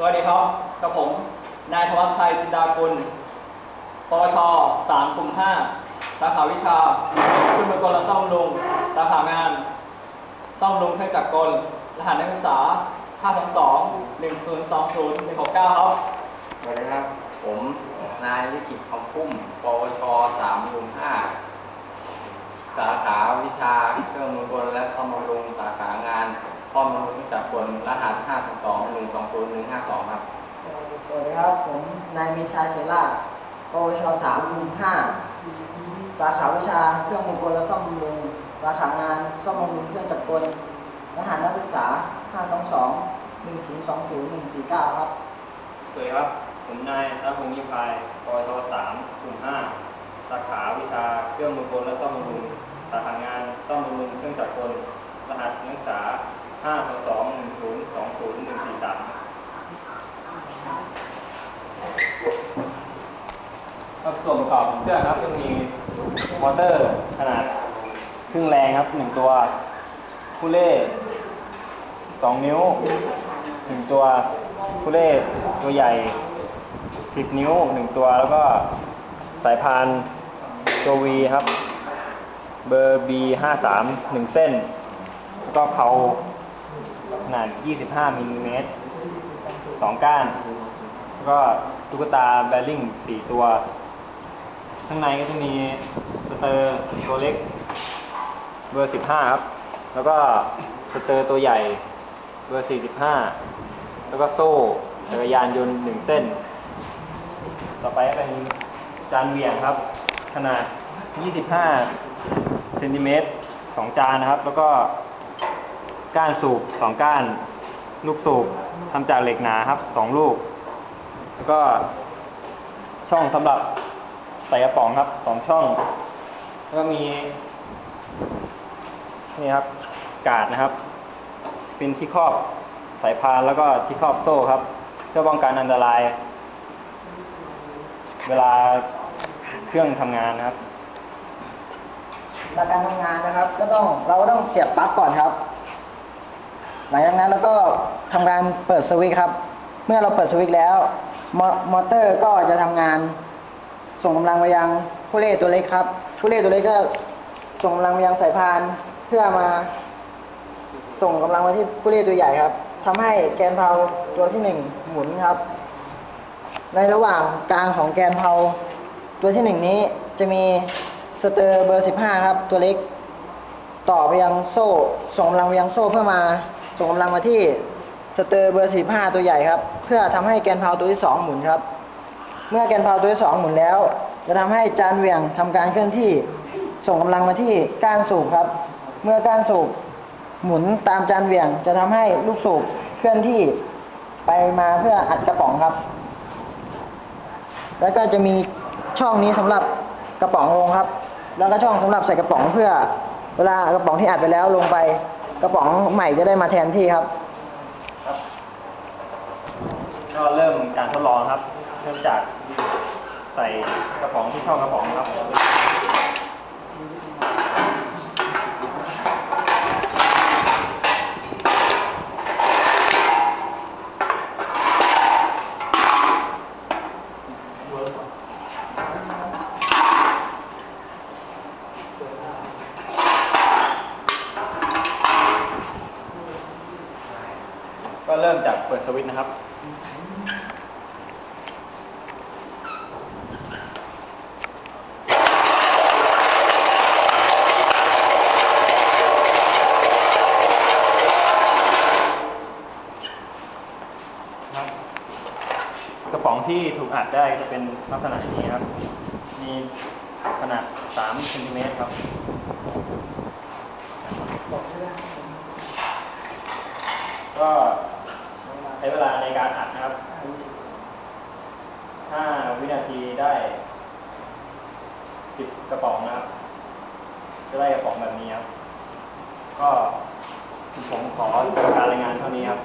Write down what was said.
สวัสดีครับ กับผม นายธวัชชัยจินดากุลปวช3กลุ่ม5สาขาวิชาครื่องมือกลและซ่อมบำรุงสาขางาน ซ่อมบำรุงเครื่องจักรกล รหัสนักศึกษา522 1020 169ครับ สวัสดีครับ ผมนายลิขิตคำพุ่ม ปวชสามรุมห้า สาขาวิชาเครื่องมือกลและซ่อมบำรุงสาขางานซ่อมบำรุงเครื่องจักรกลรหัสห้าสองหนึ่งสองศูนย์หนึ่งห้าสองครับสวัสดีครับ ผมนายมีชาเชล่าปวชสามรุมห้าสาขาวิชาเครื่องมือกลและซ่อมบำรุงสาขางานซ่อมบำรุงเครื่องจักรกลรหัสนักศึกษา 522 1020 149 ครับสวัสดีครับ ผมนายรัพงศ์ยิพายปวช3กลุ่ม5 สาขาวิชาเครื่องมือกลและซ่อมบำรุงสาขางานซ่อมบำรุงเครื่องจักรกลรหัสนักศึกษา5221020 143ครับส่วนประกอบของเครื่องครับจะมีมอเตอร์ขนาดครึ่งแรงครับหนึ่งตัวคูเล่สองนิ้วหนึ่งตัวคูเล่ตัวใหญ่สิบนิ้วหนึ่งตัวแล้วก็สายพาน ตัววีครับ เบอร์ B ห้าสามหนึ่งเส้น แล้วก็เขาขนาดยี่สิบห้ามิลลิเมตรสองก้าน แล้วก็ตุ๊กตาแบริ่งสี่ตัว ข้างในก็จะมีสเตอร์ตัวเล็ก เบอร์สิบห้าครับ แล้วก็สเตอร์ตัวใหญ่ เบอร์สี่สิบห้าแล้วก็โซ่จักรยานยนต์หนึ่งเส้น ต่อไปก็เป็นจานเหวี่ยงครับ นาดยี่สิบห้าเซนติเมตรสองจานนะครับ แล้วก็ก้านสูบสองก้าน ลูกสูบทำจากเหล็กหนาครับสองลูก แล้วก็ช่องสำหรับใส่กระป๋องครับสองช่อง แล้วก็มี นี่ครับ กาดนะครับ เป็นที่ครอบสายพานแล้วก็ที่ครอบโซ่ครับ เพื่อป้องกันอันตราย เวลา เครื่องทำงานนะครับหลักการทำงานนะครับ ก็ต้องเราก็ต้องเสียบปลั๊กก่อนครับ หลังจากนั้นเราก็ทำการเปิดสวิตช์ครับ เมื่อเราเปิดสวิตช์แล้วมอเตอร์ก็จะทำงาน ส่งกำลังไปยังผู้เล่ตัวเล็กครับผู้เล่ตัวเล็กก็ส่งกำลังไปยังสายพานเพื่อมา ส่งกำลังไปที่ผู้เล่ตัวใหญ่ครับทำให้แกนเพาตัวที่หนึ่งหมุนครับ ในระหว่างกลางของแกนเพา ตัวที่หนึ่งนี้จะมีสเตอร์เบอร์สิบห้าครับ ตัวเล็ก ต่อไปยังโซ่ส่งกำลังไปยังโซ่เพื่อมาส่งกำลังมาที่สเตอร์เบอร์สิบห้าตัวใหญ่ครับ เพื่อทำให้แกนเพาตัวที่สองหมุนครับ เมื่อแกนเพาตัวที่สองหมุนแล้ว จะทำให้จานเหวี่ยงทำการเคลื่อนที่ส่งกำลังมาที่ก้านสูบครับ เมื่อก้านสูบหมุนตามจานเหวี่ยง จะทำให้ลูกสูบเคลื่อนที่ไปมาเพื่ออัดกระป๋องครับ แล้วก็จะมี ช่องนี้สำหรับกระป๋องลงครับ แล้วก็ช่องสำหรับใส่กระป๋องเพื่อ เวลากระป๋องที่อัดไปแล้วลงไป กระป๋องใหม่จะได้มาแทนที่ครับก็เริ่มการทดลองครับ เริ่มจากใส่กระป๋องที่ช่องกระป๋องครับ ก็ เริ่มจากเปิดสวิตช์นะครับ กระป๋องที่ถูกอัดได้จะเป็นลักษณะนี้ครับ มีขนาด3เซนติเมตรครับก็ ใช้เวลาในการอัดนะครับ 5 วินาทีได้ 10 กระป๋องนะครับ จะได้กระป๋องแบบนี้ครับ ก็ผมขอจบการรายงานเท่านี้ครับ